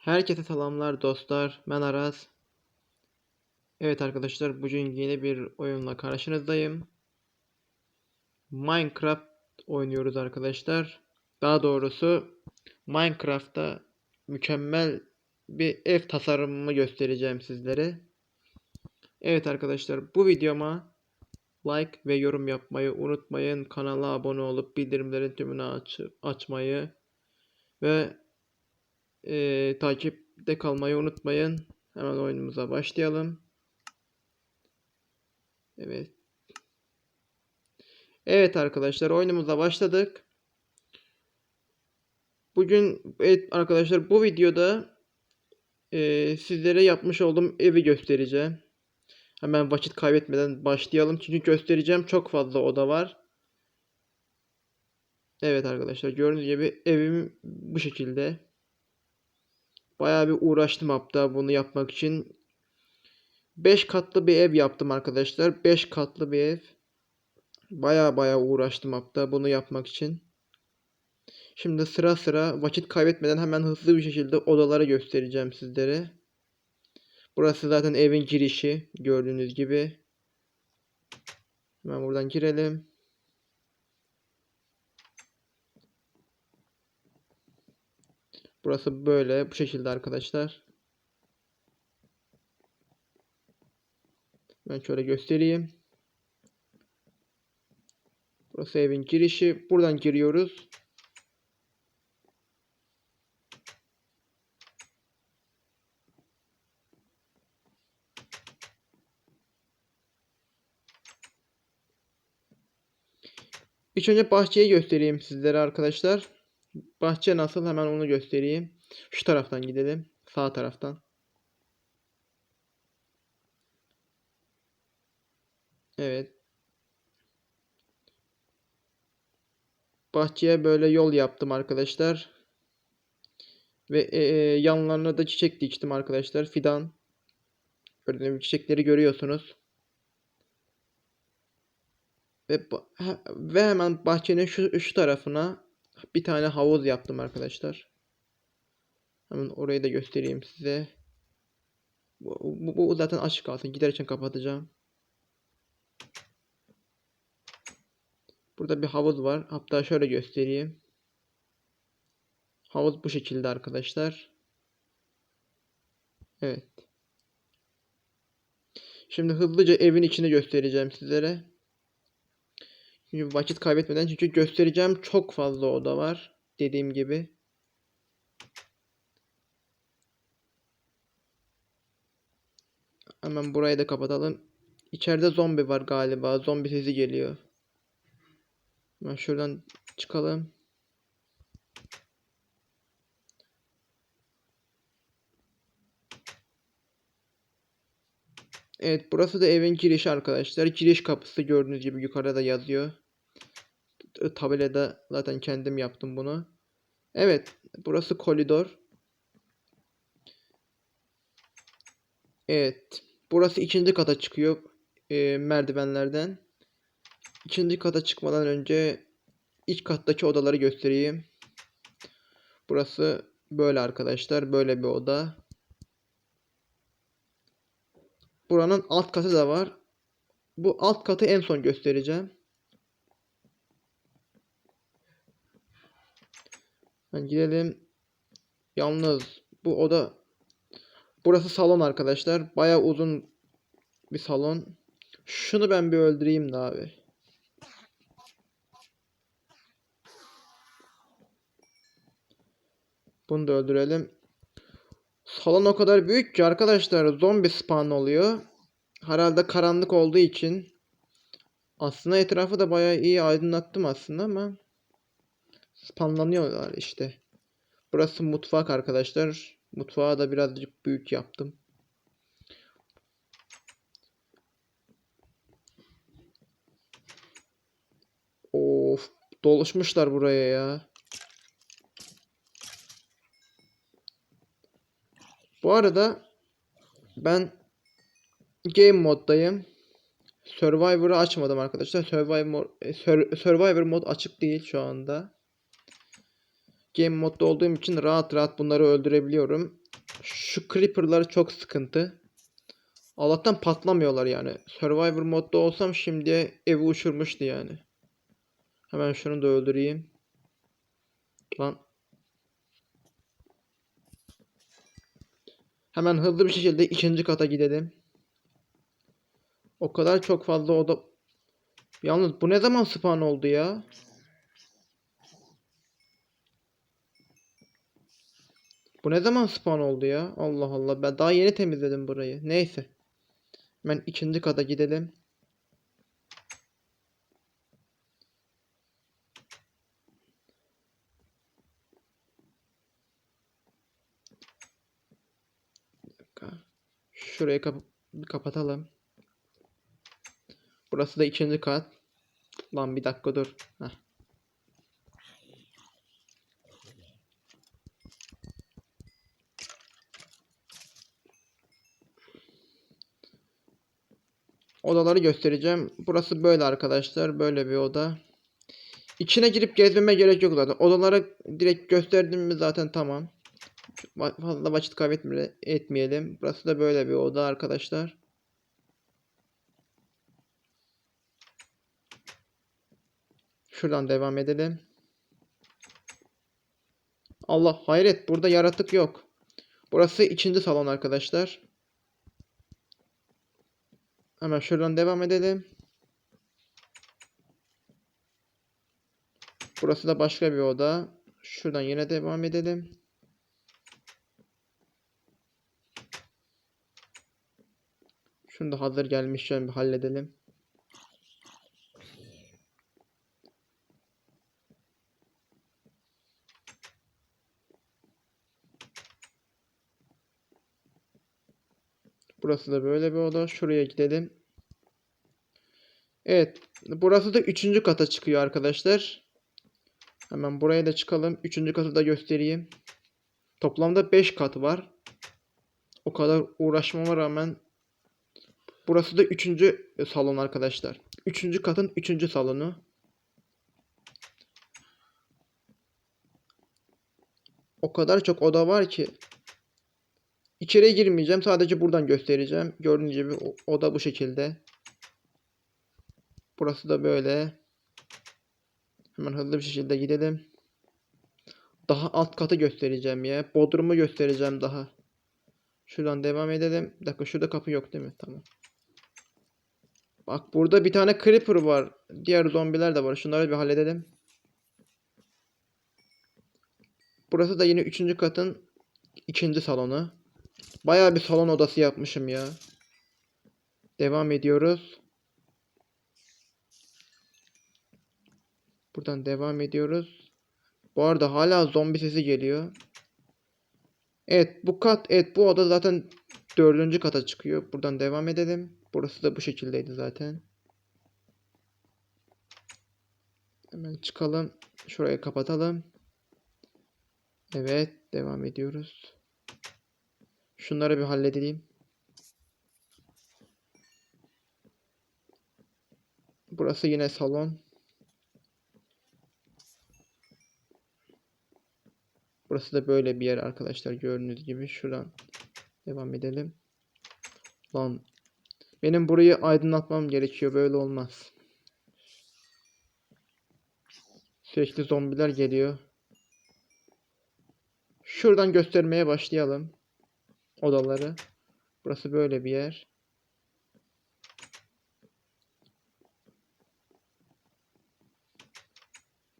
Herkese selamlar dostlar. Ben Aras. Evet arkadaşlar bugün yeni bir oyunla karşınızdayım. Minecraft oynuyoruz arkadaşlar. Daha doğrusu Minecraft'ta mükemmel bir ev tasarımımı göstereceğim sizlere. Evet arkadaşlar bu videoma like ve yorum yapmayı unutmayın. Kanala abone olup bildirimlerin tümünü aç açmayı ve ee, takipte kalmayı unutmayın. Hemen oyunumuza başlayalım. Evet. Evet arkadaşlar oyunumuza başladık. Bugün evet arkadaşlar bu videoda e, sizlere yapmış olduğum evi göstereceğim. Hemen vakit kaybetmeden başlayalım. Çünkü göstereceğim çok fazla oda var. Evet arkadaşlar gördüğünüz gibi evim bu şekilde. Bayağı bir uğraştım hatta bunu yapmak için. 5 katlı bir ev yaptım arkadaşlar. 5 katlı bir ev. Bayağı bayağı uğraştım hatta bunu yapmak için. Şimdi sıra sıra vakit kaybetmeden hemen hızlı bir şekilde odaları göstereceğim sizlere. Burası zaten evin girişi gördüğünüz gibi. Hemen buradan girelim. Burası böyle bu şekilde arkadaşlar. Ben şöyle göstereyim. Burası evin girişi. Buradan giriyoruz. İlk önce bahçeyi göstereyim sizlere arkadaşlar. Bahçe nasıl hemen onu göstereyim. Şu taraftan gidelim. Sağ taraftan. Evet. Bahçeye böyle yol yaptım arkadaşlar. Ve e, e, yanlarına da çiçek diktim arkadaşlar. Fidan. Gördüğünüz çiçekleri görüyorsunuz. Ve, ve hemen bahçenin şu, şu tarafına bir tane havuz yaptım arkadaşlar. Hemen orayı da göstereyim size. Bu, bu, bu zaten açık kalsın. Giderken kapatacağım. Burada bir havuz var. Hatta şöyle göstereyim. Havuz bu şekilde arkadaşlar. Evet. Şimdi hızlıca evin içini göstereceğim sizlere. Çünkü vakit kaybetmeden çünkü göstereceğim çok fazla oda var. Dediğim gibi. Hemen burayı da kapatalım. İçeride zombi var galiba. Zombi sesi geliyor. Hemen şuradan çıkalım. Evet burası da evin girişi arkadaşlar. Giriş kapısı gördüğünüz gibi yukarıda yazıyor. Tabelada zaten kendim yaptım bunu. Evet burası koridor. Evet. Burası ikinci kata çıkıyor e, merdivenlerden. İkinci kata çıkmadan önce ilk kattaki odaları göstereyim. Burası böyle arkadaşlar. Böyle bir oda. Buranın alt katı da var. Bu alt katı en son göstereceğim. Yani gidelim. Yalnız bu oda burası salon arkadaşlar. Baya uzun bir salon. Şunu ben bir öldüreyim de abi. Bunu da öldürelim. Salon o kadar büyük ki arkadaşlar zombi spawn oluyor. Herhalde karanlık olduğu için. Aslında etrafı da bayağı iyi aydınlattım aslında ama spamlanıyorlar işte. Burası mutfak arkadaşlar. Mutfağı da birazcık büyük yaptım. Of doluşmuşlar buraya ya. Bu arada ben game moddayım. Survivor'ı açmadım arkadaşlar. Survivor, Survivor mod açık değil şu anda. Game modda olduğum için rahat rahat bunları öldürebiliyorum. Şu creeper'lar çok sıkıntı. Allah'tan patlamıyorlar yani. Survivor modda olsam şimdi evi uçurmuştu yani. Hemen şunu da öldüreyim. Lan. Hemen hızlı bir şekilde ikinci kata gidelim. O kadar çok fazla oda... Yalnız bu ne zaman spawn oldu ya? Bu ne zaman spawn oldu ya? Allah Allah. Ben daha yeni temizledim burayı. Neyse. Hemen ikinci kata gidelim. Şurayı kap kapatalım. Burası da ikinci kat. Lan bir dakika dur. Heh. Odaları göstereceğim. Burası böyle arkadaşlar. Böyle bir oda. İçine girip gezmeme gerek yok zaten. Odaları direkt gösterdim mi zaten tamam. Fazla vakit kaybetmeyelim. etmeyelim. Burası da böyle bir oda arkadaşlar. Şuradan devam edelim. Allah hayret burada yaratık yok. Burası ikinci salon arkadaşlar. Hemen şuradan devam edelim. Burası da başka bir oda. Şuradan yine devam edelim. Şunu da hazır gelmişken bir halledelim. Burası da böyle bir oda. Şuraya gidelim. Evet. Burası da üçüncü kata çıkıyor arkadaşlar. Hemen buraya da çıkalım. Üçüncü katı da göstereyim. Toplamda 5 kat var. O kadar uğraşmama rağmen burası da üçüncü salon arkadaşlar. Üçüncü katın üçüncü salonu. O kadar çok oda var ki İçeriye girmeyeceğim. Sadece buradan göstereceğim. Gördüğünüz gibi oda bu şekilde. Burası da böyle. Hemen hızlı bir şekilde gidelim. Daha alt katı göstereceğim ya. Bodrumu göstereceğim daha. Şuradan devam edelim. Bir dakika şurada kapı yok değil mi? Tamam. Bak burada bir tane creeper var. Diğer zombiler de var. Şunları bir halledelim. Burası da yine üçüncü katın ikinci salonu. Bayağı bir salon odası yapmışım ya. Devam ediyoruz. Buradan devam ediyoruz. Bu arada hala zombi sesi geliyor. Evet bu kat evet bu oda zaten dördüncü kata çıkıyor. Buradan devam edelim. Burası da bu şekildeydi zaten. Hemen çıkalım. Şurayı kapatalım. Evet devam ediyoruz. Şunları bir halledelim. Burası yine salon. Burası da böyle bir yer arkadaşlar gördüğünüz gibi. Şuradan devam edelim. Lan benim burayı aydınlatmam gerekiyor. Böyle olmaz. Sürekli zombiler geliyor. Şuradan göstermeye başlayalım odaları. Burası böyle bir yer.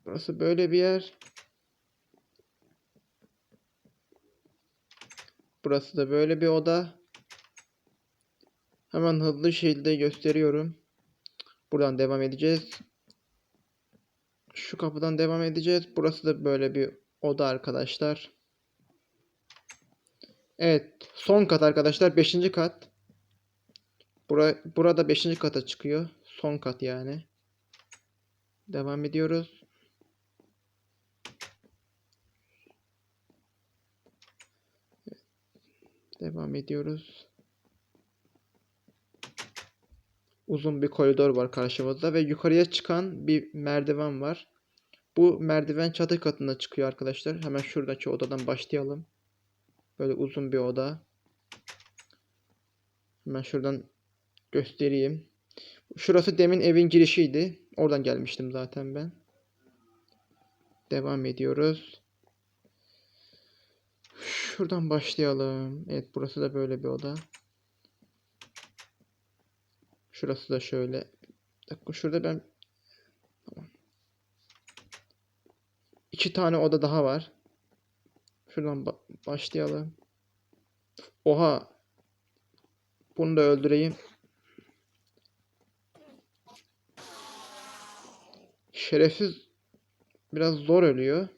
Burası böyle bir yer. Burası da böyle bir oda. Hemen hızlı şekilde gösteriyorum. Buradan devam edeceğiz. Şu kapıdan devam edeceğiz. Burası da böyle bir oda arkadaşlar. Evet. Son kat arkadaşlar. Beşinci kat. Bura, burada beşinci kata çıkıyor. Son kat yani. Devam ediyoruz. Devam ediyoruz. Uzun bir koridor var karşımızda ve yukarıya çıkan bir merdiven var. Bu merdiven çatı katına çıkıyor arkadaşlar. Hemen şuradaki odadan başlayalım. Böyle uzun bir oda. Hemen şuradan göstereyim. Şurası demin evin girişiydi. Oradan gelmiştim zaten ben. Devam ediyoruz. Şuradan başlayalım. Evet burası da böyle bir oda. Şurası da şöyle. Bir dakika şurada ben tamam. İki tane oda daha var. Şuradan ba- başlayalım. Oha. Bunu da öldüreyim. Şerefsiz biraz zor ölüyor.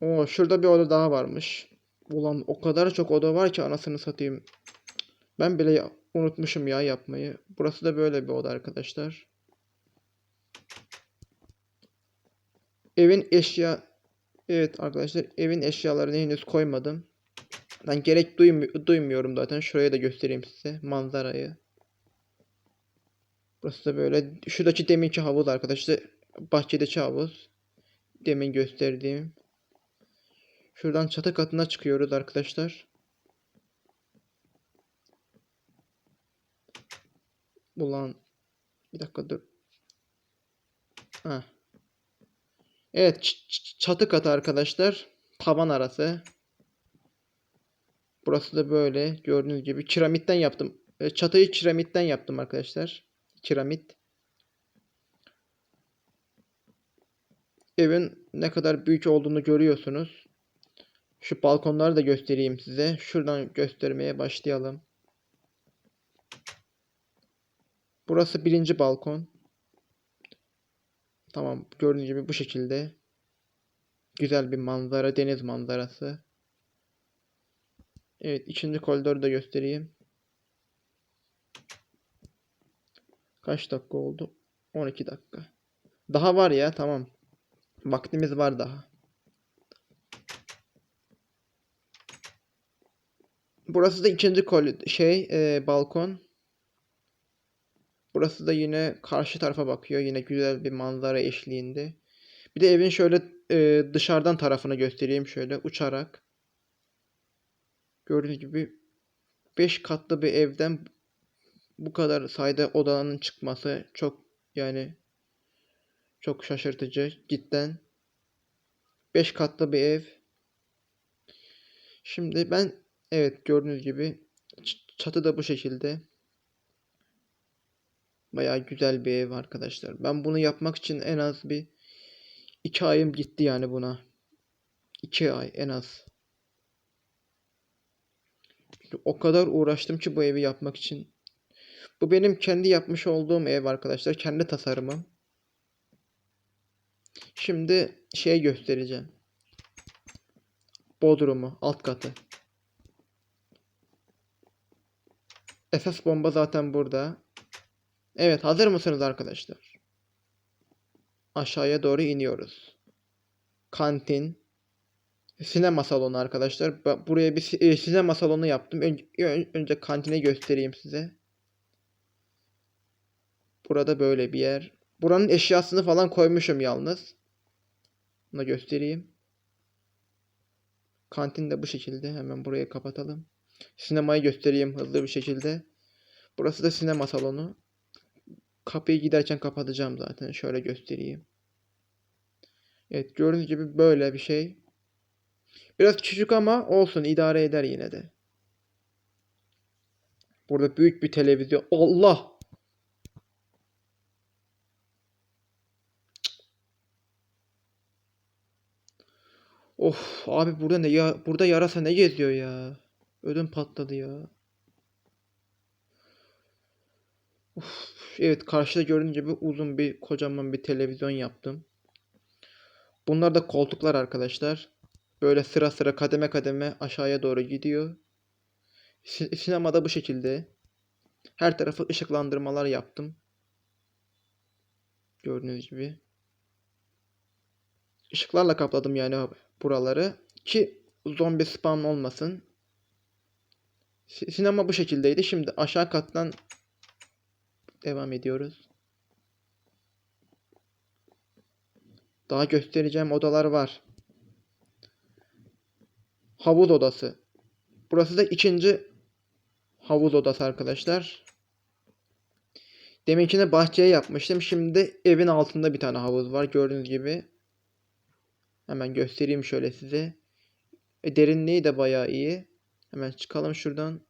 Oo, şurada bir oda daha varmış. Ulan o kadar çok oda var ki anasını satayım. Ben bile unutmuşum ya yapmayı. Burası da böyle bir oda arkadaşlar. Evin eşya Evet arkadaşlar evin eşyalarını henüz koymadım. Ben gerek duymu- duymuyorum zaten. Şuraya da göstereyim size manzarayı. Burası da böyle. Şuradaki deminki havuz arkadaşlar. Bahçedeki havuz. Demin gösterdiğim. Şuradan çatı katına çıkıyoruz arkadaşlar. Ulan bir dakika dur. Ha. Evet çatı katı arkadaşlar. Tavan arası. Burası da böyle gördüğünüz gibi kiramitten yaptım. E, Çatıyı kiramitten yaptım arkadaşlar. Kiramit. Evin ne kadar büyük olduğunu görüyorsunuz. Şu balkonları da göstereyim size. Şuradan göstermeye başlayalım. Burası birinci balkon. Tamam gördüğünüz gibi bu şekilde. Güzel bir manzara, deniz manzarası. Evet ikinci koridoru da göstereyim. Kaç dakika oldu? 12 dakika. Daha var ya tamam. Vaktimiz var daha. Burası da ikinci kol şey e, balkon. Burası da yine karşı tarafa bakıyor. Yine güzel bir manzara eşliğinde. Bir de evin şöyle e, dışarıdan tarafını göstereyim şöyle uçarak. Gördüğünüz gibi 5 katlı bir evden bu kadar sayıda odanın çıkması çok yani çok şaşırtıcı cidden. 5 katlı bir ev. Şimdi ben evet gördüğünüz gibi çatı da bu şekilde. Bayağı güzel bir ev arkadaşlar. Ben bunu yapmak için en az bir iki ayım gitti yani buna. İki ay en az. O kadar uğraştım ki bu evi yapmak için. Bu benim kendi yapmış olduğum ev arkadaşlar. Kendi tasarımım. Şimdi şey göstereceğim. Bodrumu, alt katı. Esas bomba zaten burada. Evet, hazır mısınız arkadaşlar? Aşağıya doğru iniyoruz. Kantin. Sinema salonu arkadaşlar. Buraya bir e, sinema salonu yaptım. Önce, ön- önce kantine göstereyim size. Burada böyle bir yer. Buranın eşyasını falan koymuşum yalnız. Bunu göstereyim. Kantin de bu şekilde. Hemen burayı kapatalım. Sinemayı göstereyim hızlı bir şekilde. Burası da sinema salonu. Kapıyı giderken kapatacağım zaten. Şöyle göstereyim. Evet gördüğünüz gibi böyle bir şey. Biraz küçük ama olsun idare eder yine de. Burada büyük bir televizyon. Allah! Of abi burada ne ya burada yarasa ne geziyor ya? Ödüm patladı ya. Of, evet karşıda gördüğünüz gibi uzun bir kocaman bir televizyon yaptım. Bunlar da koltuklar arkadaşlar. Böyle sıra sıra kademe kademe aşağıya doğru gidiyor. Si- sinemada bu şekilde. Her tarafı ışıklandırmalar yaptım. Gördüğünüz gibi. Işıklarla kapladım yani buraları ki zombi spawn olmasın. Si- Sinema bu şekildeydi. Şimdi aşağı kattan devam ediyoruz. Daha göstereceğim odalar var. Havuz odası. Burası da ikinci havuz odası arkadaşlar. Deminkine bahçeye yapmıştım. Şimdi evin altında bir tane havuz var. Gördüğünüz gibi. Hemen göstereyim şöyle size. E, derinliği de bayağı iyi. Hemen çıkalım şuradan.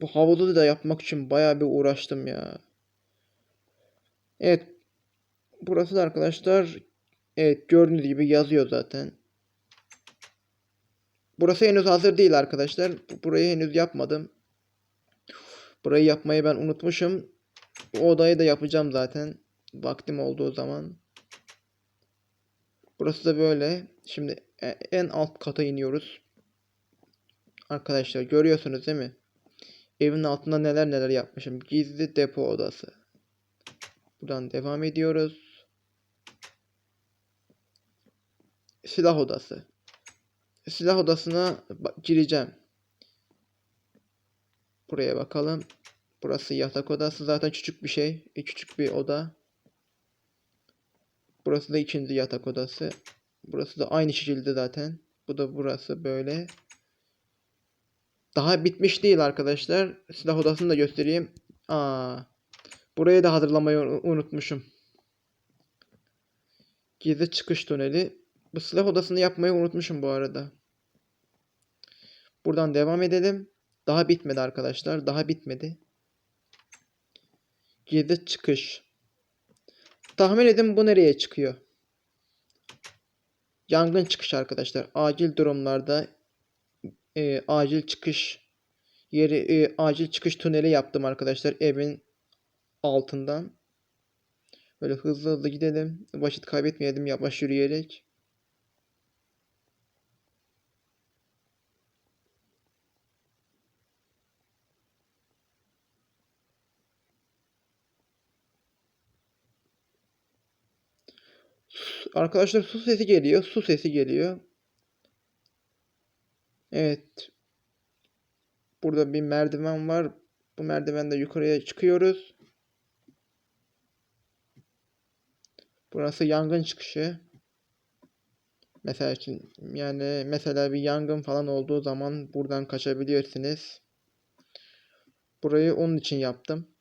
Bu havuzu da yapmak için bayağı bir uğraştım ya. Evet. Burası da arkadaşlar evet gördüğünüz gibi yazıyor zaten. Burası henüz hazır değil arkadaşlar. Burayı henüz yapmadım. Burayı yapmayı ben unutmuşum. Bu odayı da yapacağım zaten. Vaktim olduğu zaman. Burası da böyle. Şimdi en alt kata iniyoruz. Arkadaşlar görüyorsunuz değil mi? Evin altında neler neler yapmışım. Gizli depo odası. Buradan devam ediyoruz. Silah odası. Silah odasına gireceğim. Buraya bakalım. Burası yatak odası. Zaten küçük bir şey. E, küçük bir oda. Burası da ikinci yatak odası. Burası da aynı şekilde zaten. Bu da burası böyle. Daha bitmiş değil arkadaşlar. Silah odasını da göstereyim. Aa. Burayı da hazırlamayı unutmuşum. Gizli çıkış tüneli. Bu silah odasını yapmayı unutmuşum bu arada. Buradan devam edelim. Daha bitmedi arkadaşlar. Daha bitmedi. Gizli çıkış. Tahmin edin bu nereye çıkıyor? Yangın çıkış arkadaşlar. Acil durumlarda e, acil çıkış yeri e, acil çıkış tüneli yaptım arkadaşlar evin altından. Böyle hızlı hızlı gidelim. Vakit kaybetmeyelim yavaş yürüyerek. Arkadaşlar su sesi geliyor. Su sesi geliyor. Evet. Burada bir merdiven var. Bu merdivende yukarıya çıkıyoruz. Burası yangın çıkışı. Mesela için yani mesela bir yangın falan olduğu zaman buradan kaçabilirsiniz. Burayı onun için yaptım.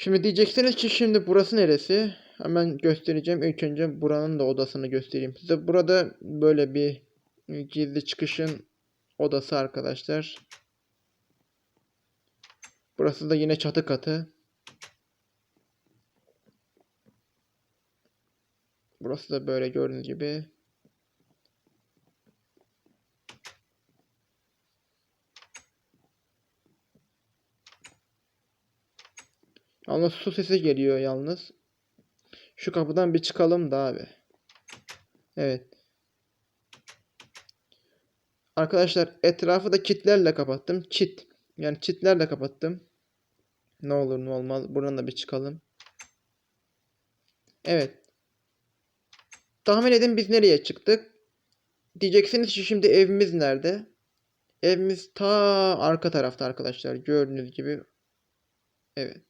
Şimdi diyeceksiniz ki şimdi burası neresi? Hemen göstereceğim. İlk önce buranın da odasını göstereyim size. Burada böyle bir gizli çıkışın odası arkadaşlar. Burası da yine çatı katı. Burası da böyle gördüğünüz gibi. Yalnız su sesi geliyor yalnız. Şu kapıdan bir çıkalım da abi. Evet. Arkadaşlar etrafı da kitlerle kapattım. Çit. Yani çitlerle kapattım. Ne olur ne olmaz. Buradan da bir çıkalım. Evet. Tahmin edin biz nereye çıktık? Diyeceksiniz ki şimdi evimiz nerede? Evimiz ta arka tarafta arkadaşlar. Gördüğünüz gibi. Evet.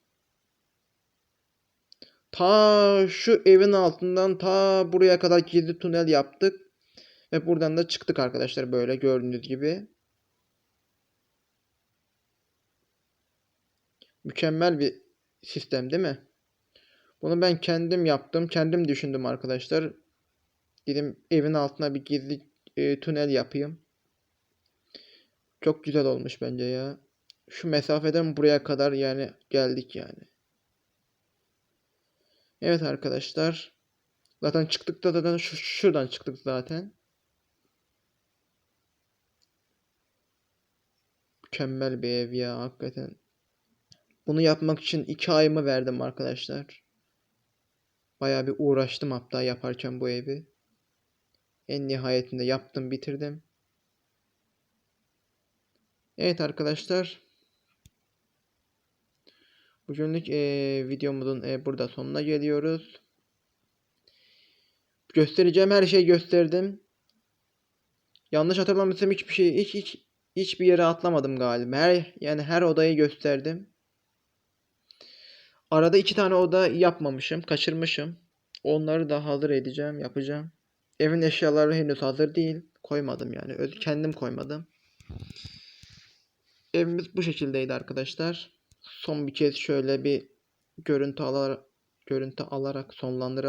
Ta şu evin altından ta buraya kadar gizli tünel yaptık. Ve buradan da çıktık arkadaşlar böyle gördüğünüz gibi. Mükemmel bir sistem değil mi? Bunu ben kendim yaptım. Kendim düşündüm arkadaşlar. Dedim evin altına bir gizli e, tünel yapayım. Çok güzel olmuş bence ya. Şu mesafeden buraya kadar yani geldik yani. Evet arkadaşlar. Zaten çıktık da zaten şu, şuradan çıktık zaten. Mükemmel bir ev ya hakikaten. Bunu yapmak için iki ayımı verdim arkadaşlar. Bayağı bir uğraştım hatta yaparken bu evi. En nihayetinde yaptım bitirdim. Evet arkadaşlar. Bugünlük eee videomuzun eee, burada sonuna geliyoruz. göstereceğim her şeyi gösterdim. Yanlış hatırlamıyorsam hiçbir şey hiç hiç hiçbir yere atlamadım galiba. Her yani her odayı gösterdim. Arada iki tane oda yapmamışım, kaçırmışım. Onları da hazır edeceğim, yapacağım. Evin eşyaları henüz hazır değil. Koymadım yani. Öz kendim koymadım. Evimiz bu şekildeydi arkadaşlar. Son bir kez şöyle bir görüntü alarak görüntü alarak sonlandıralım.